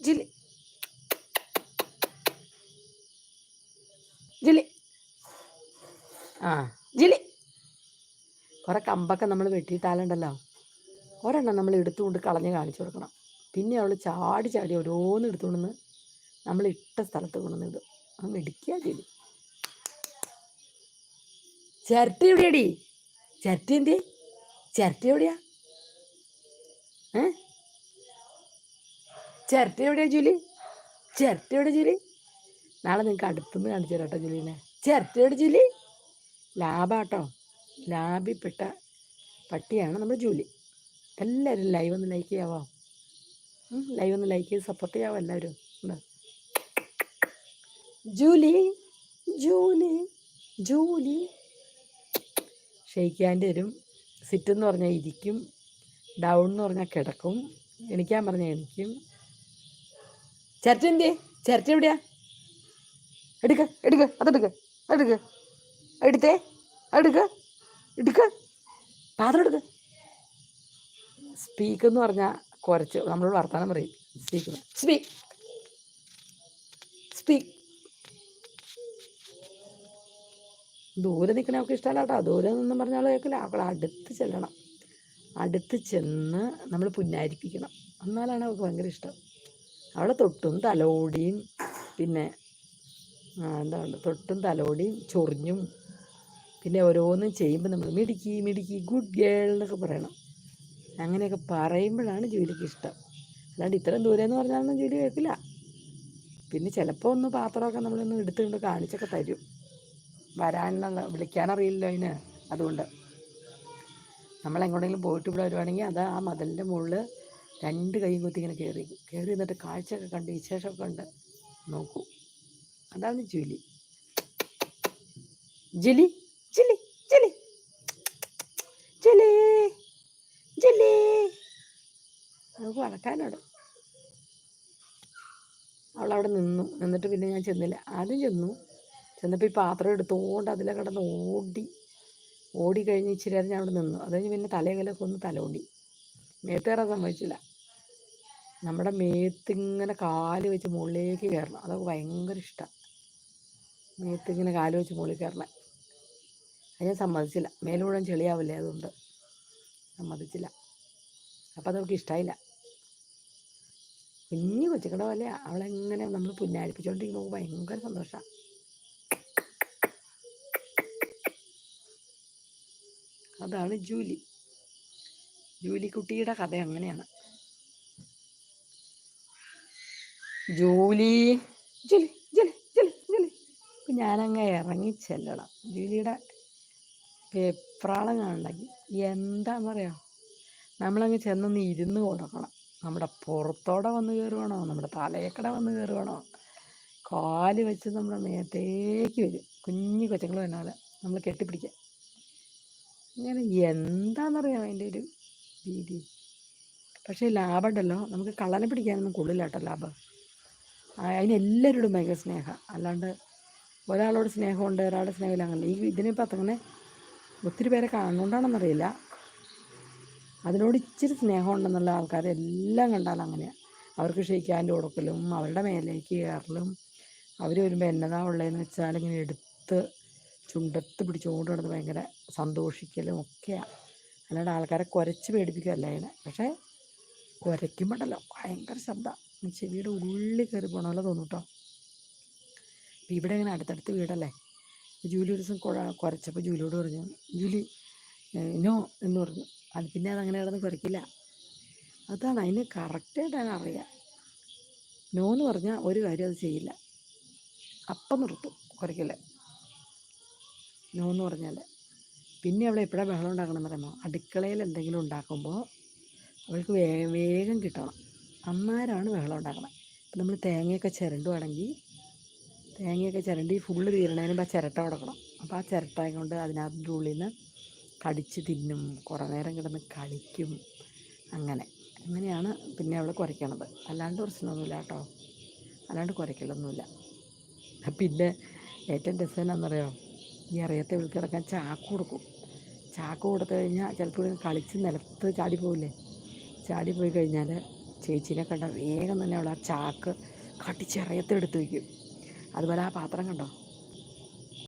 ജിലി ജിലി ആ. ജിലി കുറെ കമ്പൊക്കെ നമ്മൾ വെട്ടിയിട്ടാലുണ്ടല്ലോ. ഒരെണ്ണം നമ്മൾ എടുത്തുകൊണ്ട് കളഞ്ഞ് കാണിച്ചു കൊടുക്കണം. പിന്നെ അവൾ ചാടി ചാടി ഓരോന്ന് എടുത്തുകൊണ്ടെന്ന് നമ്മൾ ഇട്ട സ്ഥലത്ത് കൊണ്ടുവന്ന് ഇടും അത് മെടിക്കുക ജിലി ചിരട്ട എവിടെയാടി? ചിരട്ട എന്തേ ചിരട്ട എവിടെയാ? ഏ? ചിരട്ട എവിടെയാ ജൂലി? ചിരട്ട എവിടെ ജൂലി? നാളെ നിങ്ങൾക്ക് അടുത്തുനിന്ന് കാണിച്ചു തരാം കേട്ടോ ജൂലിനെ. ചിരട്ട എവിടെ ജൂലി? ലാഭാട്ടോ ലാഭിപ്പെട്ട പട്ടിയാണ് നമ്മുടെ ജൂലി. എല്ലാവരും ലൈവ് ഒന്ന് ലൈക്ക് ചെയ്യാവോ? ലൈവ് ഒന്ന് ലൈക്ക് ചെയ്ത് സപ്പോർട്ട് ചെയ്യാവോ എല്ലാവരും? Julie Julie Julie. ഷെയ്ക്കാന്റെ വരും സിറ്റ് എന്ന് പറഞ്ഞാൽ ഇരിക്കും. ഡൗൺ എന്ന് പറഞ്ഞാൽ കിടക്കും. എണിക്കാൻ പറഞ്ഞാൽ എണിക്കും ചിരട്ട എന്തേ ചിരട്ട എവിടെയാ? എടുക്ക എടുക്ക അതെടുക്ക എടുക്ക എടുത്തേ എടുക്ക എടുക്ക. പാത്രം എടുക്ക. സ്പീക്ക് എന്ന് പറഞ്ഞാൽ കുറച്ച് നമ്മൾ വർത്തമാനം പറയും. സ്പീക്ക് സ്പീക്ക് സ്പീക്ക് ദൂരെ നിൽക്കണ അവൾക്ക് ഇഷ്ടമല്ല കേട്ടോ ദൂരെ നിന്നും പറഞ്ഞാൽ കേൾക്കില്ല. അവൾ അടുത്ത് ചെല്ലണം. അടുത്ത് ചെന്ന് നമ്മൾ പുന്നാരിപ്പിക്കണം. എന്നാലാണ് അവൾക്ക് ഭയങ്കര ഇഷ്ടം. അവളെ തൊട്ടും തലോടിയും പിന്നെ എന്താണ് എന്താ തൊട്ടും തലോടിയും ചൊറിഞ്ഞും പിന്നെ ഓരോന്നും ചെയ്യുമ്പോൾ നമ്മൾ മിടുക്കി മിടുക്കി ഗുഡ് ഗേൾ എന്നൊക്കെ പറയണം. അങ്ങനെയൊക്കെ പറയുമ്പോഴാണ് ജോലിക്ക് ഇഷ്ടം. അല്ലാണ്ട് ഇത്രയും ദൂരെ എന്ന് പറഞ്ഞാലൊന്നും ജോലി കേൾക്കില്ല. പിന്നെ ചിലപ്പോൾ ഒന്ന് പാത്രമൊക്കെ നമ്മളൊന്ന് എടുത്തുകൊണ്ട് കാണിച്ചൊക്കെ തരും. വരാനുള്ള വിളിക്കാനറിയില്ല അതിന്. അതുകൊണ്ട് നമ്മൾ എങ്ങോട്ടെങ്കിലും പോയിട്ട് ഇവിടെ വരുവാണെങ്കിൽ അത് ആ മതിലിന്റെ മുകളിൽ രണ്ട് കൈയും കുത്തി ഇങ്ങനെ കയറി കയറി എന്നിട്ട് കാഴ്ചയൊക്കെ കണ്ട് വിശേഷമൊക്കെ കണ്ട് നോക്കൂ. അതാണ് ജൂലി ജിലി ജിലി ജിലി ജിലി ജിലി നമുക്ക് വളക്കാനോട് അവിടെ നിന്നു. എന്നിട്ട് പിന്നെ ഞാൻ ചെന്നില്ല. ആദ്യം ചെന്നു. ചെന്നപ്പോൾ ഈ പാത്രം എടുത്തുകൊണ്ട് അതിലെ കിടന്ന് ഓടി ഓടി കഴിഞ്ഞ് ഇച്ചിരി നേരം ഞാൻ അവിടെ നിന്നു. അത് കഴിഞ്ഞ് പിന്നെ തലയിലൊക്കെ ഒന്ന് തലോണ്ടി നേരത്തേറെ സമ്മതിച്ചില്ല. നമ്മുടെ മേത്തിങ്ങനെ കാൽ വെച്ച് മുകളിലേക്ക് കയറണം അതൊക്കെ ഭയങ്കര ഇഷ്ടമാണ് മേത്തിങ്ങനെ കാൽ വെച്ച് മുകളിൽ കയറണം അത് ഞാൻ സമ്മതിച്ചില്ല. മേലൂടെ ചെളിയാവില്ലേ അതുകൊണ്ട് സമ്മതിച്ചില്ല. അപ്പം അതവൾക്ക് ഇഷ്ടമായില്ല കുഞ്ഞു കൊച്ചുക്കട പോലെ അവളെങ്ങനെ നമ്മൾ പുന്നാരിപ്പിച്ചുകൊണ്ടിരിക്കുമ്പോൾ ഭയങ്കര സന്തോഷമാണ് അതാണ് ജൂലി. ജൂലി കുട്ടിയുടെ കഥ അങ്ങനെയാണ്. Julie. Julie Julie Julie Julie. ഇപ്പം ഞാനങ്ങ് ഇറങ്ങി ചെല്ലണം. ജൂലിയുടെ പെപ്രാളം കാണണ്ടെങ്കിൽ എന്താണെന്ന് അറിയാം നമ്മളങ്ങ് ചെന്നൊന്ന് ഇരുന്ന് കൊടുക്കണം. നമ്മുടെ പുറത്തോടെ വന്ന് കയറുവാണോ? നമ്മുടെ തലയക്കട വന്ന് കയറുവാണോ? കാൽ വെച്ച് നമ്മുടെ മേത്തേക്ക് വരും. കുഞ്ഞു കൊച്ചുങ്ങൾ വന്നാലെ നമ്മൾ കെട്ടിപ്പിടിക്കുക. ഇങ്ങനെ എന്താണെന്നറിയാം അതിന്റെ ഒരു രീതി? പക്ഷേ ലാഭമുണ്ടല്ലോ. നമുക്ക് കള്ളനെ പിടിക്കാനൊന്നും കൊള്ളില്ല കേട്ടോ ലാഭം. ആ, അതിന് എല്ലാവരോടും ഭയങ്കര സ്നേഹം. അല്ലാണ്ട് ഒരാളോട് സ്നേഹമുണ്ട് ഒരാളുടെ സ്നേഹമില്ല അങ്ങനെ ഈ ഇതിനിപ്പോൾ അങ്ങനെ ഒത്തിരി പേരെ കാണുന്നുണ്ടാണെന്നറിയില്ല. അതിനോട് ഇച്ചിരി സ്നേഹമുണ്ടെന്നുള്ള ആൾക്കാരെല്ലാം കണ്ടാൽ അങ്ങനെയാണ് അവർക്ക് ക്ഷയിക്കാന്റെ കൊടുക്കലും അവരുടെ മേലേക്ക് കയറലും അവർ വരുമ്പോൾ എന്നതാ ഉള്ളതെന്ന് വെച്ചാൽ ഇങ്ങനെ എടുത്ത് ചുണ്ടത്ത് പിടിച്ചുകൊണ്ട് നടന്ന് ഭയങ്കര സന്തോഷിക്കലും ഒക്കെയാണ് അല്ലാണ്ട് ആൾക്കാരെ കുരച്ച് പേടിപ്പിക്കുകയല്ല അതിനെ പക്ഷേ കുരയ്ക്കുമ്പോണ്ടല്ലോ ഭയങ്കര ശബ്ദം. ചെവിയുടെ ഉള്ളിൽ കയറി പോണ പോലെ തോന്നും കേട്ടോ ഇപ്പം ഇവിടെ ഇങ്ങനെ അടുത്തടുത്ത് വീടല്ലേ? ജൂലി ഒരു ദിവസം കുഴ കുരച്ചപ്പോൾ ജൂലിയോട് പറഞ്ഞു ജൂലി നോ എന്ന് പറഞ്ഞു. അത് പിന്നെ അതങ്ങനെ കിടന്ന് കുരയ്ക്കില്ല അതാണ് അതിന് കറക്റ്റായിട്ടാണ് അറിയുക അറിയാം. നോ എന്ന് പറഞ്ഞാൽ ഒരു കാര്യം അത് ചെയ്യില്ല. അപ്പം നിർത്തും കുരയ്ക്കില്ല നോ എന്ന് പറഞ്ഞാൽ പിന്നെ അവിടെ എപ്പോഴാണ് ബഹളം ഉണ്ടാക്കണം എന്ന് പറയുമ്പോൾ അടുക്കളയിൽ എന്തെങ്കിലും ഉണ്ടാക്കുമ്പോൾ അവൾക്ക് വേ വേഗം കിട്ടണം. അന്നേരമാണ് ബഹളം ഉണ്ടാക്കണം? അപ്പം നമ്മൾ തേങ്ങയൊക്കെ ചിരണ്ടുവാണെങ്കിൽ തേങ്ങയൊക്കെ ചിരണ്ടി ഫുള്ള് തീരണതിന് മുമ്പ് ആ ചിരട്ട കൊടുക്കണം. അപ്പോൾ ആ ചിരട്ട കൊണ്ട് അതിനകത്തിന്റെ ഉള്ളിൽ നിന്ന് കടിച്ച് തിന്നും. കുറേ നേരം കിടന്ന് കളിക്കും. അങ്ങനെ. അങ്ങനെയാണ് പിന്നെ അവൾ കുറയ്ക്കണത്. അല്ലാണ്ട് പ്രശ്നമൊന്നുമില്ല കേട്ടോ. അല്ലാണ്ട് കുറയ്ക്കലൊന്നുമില്ല. പിന്നെ ഏറ്റവും രസം എന്നാണെന്നറിയോ ഈ അറിയത്തെ വിളിക്കിടക്കാൻ ചാക്ക് കൊടുക്കും. ചാക്ക് കൊടുത്തു കഴിഞ്ഞാൽ ചിലപ്പോൾ കളിച്ച് നിലത്ത് ചാടിപ്പോവില്ലേ പോയി കഴിഞ്ഞാൽ ചേച്ചീനെ കണ്ട വേഗം തന്നെ അവൾ ആ ചാക്ക് കട്ടിച്ചിറയത്തെടുത്ത് വയ്ക്കും അതുപോലെ ആ പാത്രം കണ്ടോ?